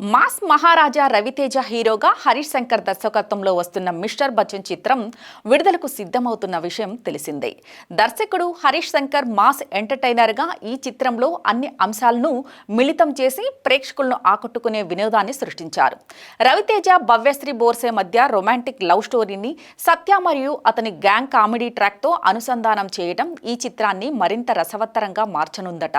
Mass మహారాజా రవితేజ హీరోగా హరీష్ శంకర్ దర్శకత్వంలో వస్తున్న మిస్టర్ బచ్చన్ చిత్రం విడుదలకు సిద్ధమవుతున్న విషయం తెలిసిందే. దర్శకుడు హరీష్ శంకర్ మాస్ ఎంటర్టైనర్గా ఈ చిత్రంలో అన్ని అంశాలను మిళితం చేసి ప్రేక్షకులను ఆకట్టుకునే వినోదాన్ని సృష్టించారు. రవితేజ భవ్యశ్రీ బోర్సే మధ్య రొమాంటిక్ లవ్ స్టోరీని సత్య మరియు అతని గ్యాంగ్ కామెడీ ట్రాక్తో అనుసంధానం చేయడం ఈ చిత్రాన్ని మరింత రసవత్తరంగా మార్చనుందట.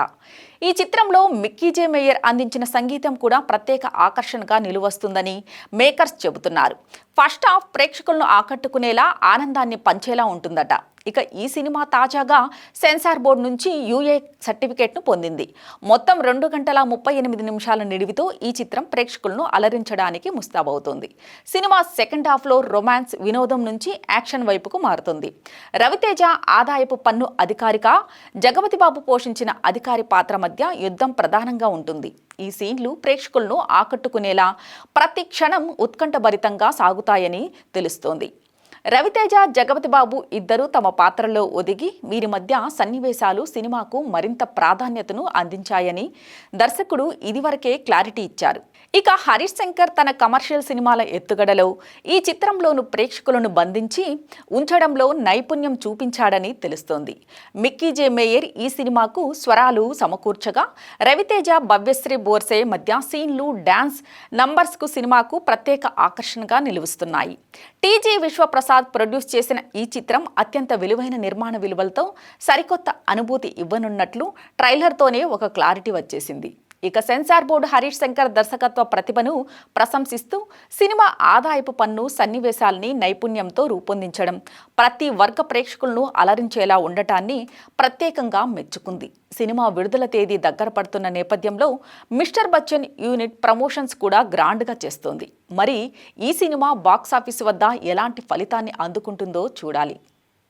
ఈ చిత్రంలో మిక్కీజే మేయర్ అందించిన సంగీతం కూడా ప్రత్యేక ఆకర్షణగా నిలువస్తుందని మేకర్స్ చెబుతున్నారు. ఫస్ట్ హాఫ్ ప్రేక్షకులను ఆకట్టుకునేలా ఆనందాన్ని పంచేలా ఉంటుందట. ఇక ఈ సినిమా తాజాగా సెన్సార్ బోర్డు నుంచి యూఏ సర్టిఫికేట్ను పొందింది. మొత్తం రెండు గంటల ముప్పై ఎనిమిది నిమిషాల నిడివితో ఈ చిత్రం ప్రేక్షకులను అలరించడానికి ముస్తాబవుతుంది. సినిమా సెకండ్ హాఫ్లో రొమాన్స్ వినోదం నుంచి యాక్షన్ వైపుకు మారుతుంది. రవితేజ ఆదాయపు పన్ను అధికారిక జగపతి బాబు పోషించిన అధికారి పాత్ర మధ్య యుద్ధం ప్రధానంగా ఉంటుంది. ఈ సీన్లు ప్రేక్షకులను ఆకట్టుకునేలా ప్రతి క్షణం ఉత్కంఠభరితంగా సాగుతాయని తెలుస్తోంది. రవితేజ జగపతి బాబు ఇద్దరూ తమ పాత్రలో ఒదిగి వీరి మధ్య సన్నివేశాలు సినిమాకు మరింత ప్రాధాన్యతను అందించాయని దర్శకుడు ఇదివరకే క్లారిటీ ఇచ్చారు. ఇక హరీష్ శంకర్ తన కమర్షియల్ సినిమాల ఎత్తుగడలో ఈ చిత్రంలోను ప్రేక్షకులను బంధించి ఉంచడంలో నైపుణ్యం చూపించాడని తెలుస్తోంది. మిక్కీ జే మేయర్ ఈ సినిమాకు స్వరాలు సమకూర్చగా రవితేజ భవ్యశ్రీ బోర్సే మధ్య సీన్లు డాన్స్ నంబర్స్కు సినిమాకు ప్రత్యేక ఆకర్షణగా నిలుస్తున్నాయి టీజీ విశ్వప్రసాద్ ప్రొడ్యూస్ చేసిన ఈ చిత్రం అత్యంత విలువైన నిర్మాణ విలువలతో సరికొత్త అనుభూతి ఇవ్వనున్నట్లు ట్రైలర్తోనే ఒక క్లారిటీ వచ్చేసింది. ఇక సెన్సార్ బోర్డు హరీష్ శంకర్ దర్శకత్వ ప్రతిభను ప్రశంసిస్తూ సినిమా ఆదాయపు పన్ను సన్నివేశాల్ని నైపుణ్యంతో రూపొందించడం ప్రతి వర్గ ప్రేక్షకులను అలరించేలా ఉండటాన్ని ప్రత్యేకంగా మెచ్చుకుంది. సినిమా విడుదల తేదీ దగ్గర పడుతున్న నేపథ్యంలో మిస్టర్ బచ్చన్ యూనిట్ ప్రమోషన్స్ కూడా గ్రాండ్గా చేస్తోంది. మరి ఈ సినిమా బాక్సాఫీస్ వద్ద ఎలాంటి ఫలితాన్ని అందుకుంటుందో చూడాలి.